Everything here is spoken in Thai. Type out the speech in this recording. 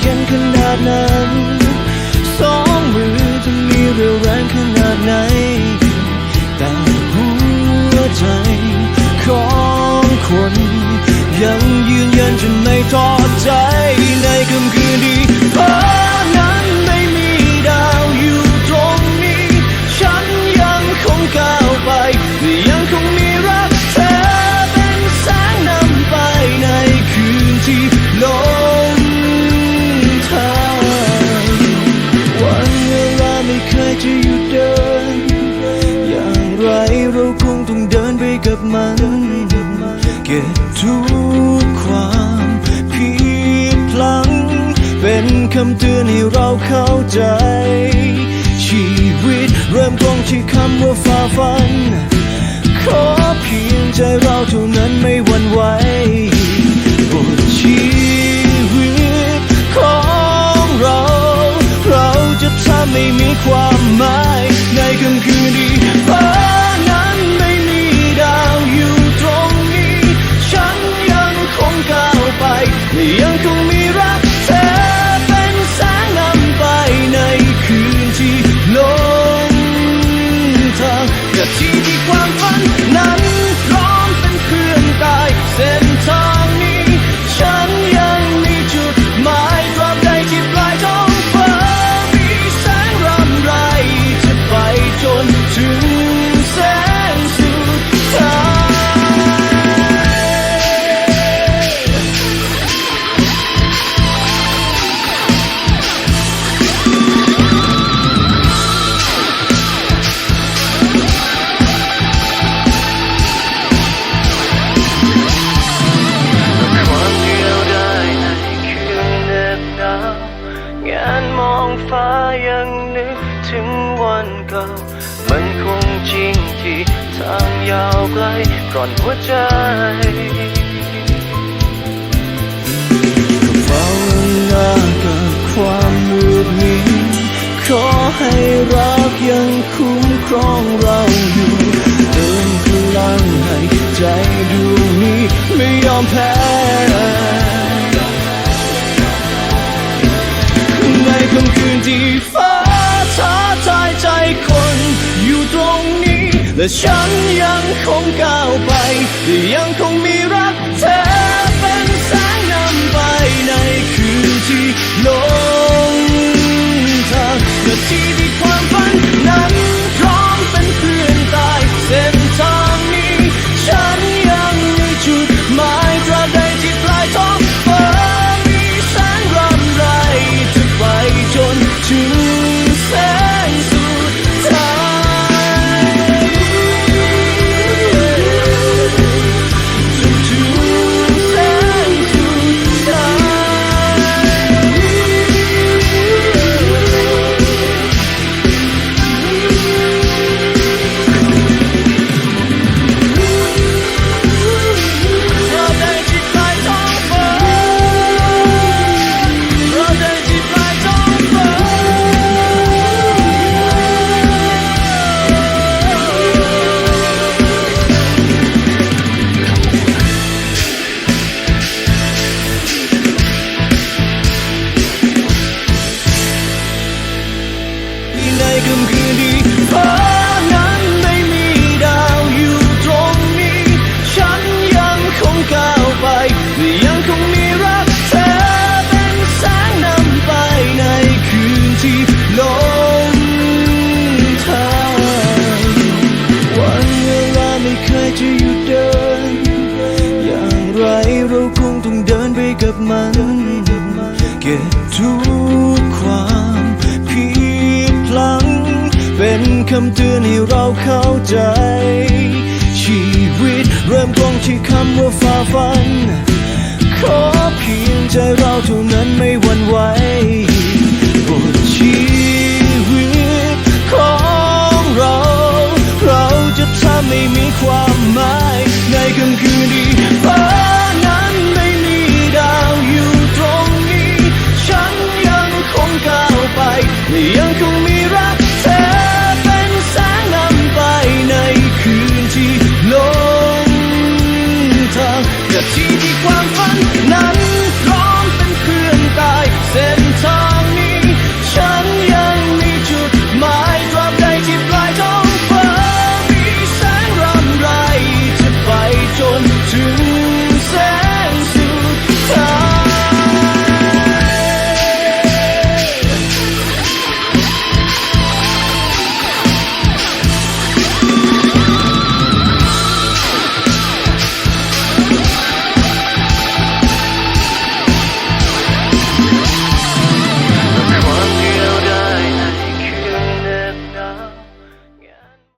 เย็นขนาดนั้น สองมือจะมีเรี่ยวแรงขนาดไหน แต่หัวใจของคน ยังยืนยันจะไม่ท้อใจในค่ำคืนดีพอ คำเตือนให้เราเข้าใจ ชีวิตเริ่มต้นที่คำว่าฝ่าฟัน ขอเพียงใจเราเท่านั้นไม่หวั่นไหว 这极地黄昏。 ทางยาวไกลก่อนหัวใจก็เฝ้าหน้ากับความมืดมิดขอให้รักยังคุ้มครองเราอยู่เติมพลังให้ใจดูนี้ไม่ยอมแพ้ในค่ำคืนที่ 向阳空告白ง空 มัน เก็บทุกความผิดพลัง เป็นคำเตือนให้เราเข้าใจ ชีวิตเริ่มต้นที่คำว่าฝ่าฟัน ขอเพียงใจเราเท่านั้นไม่หวั่นไหวบทชีวิตของเรา เราจะทำให้มีความหมายในค่ำคืนดี 要。种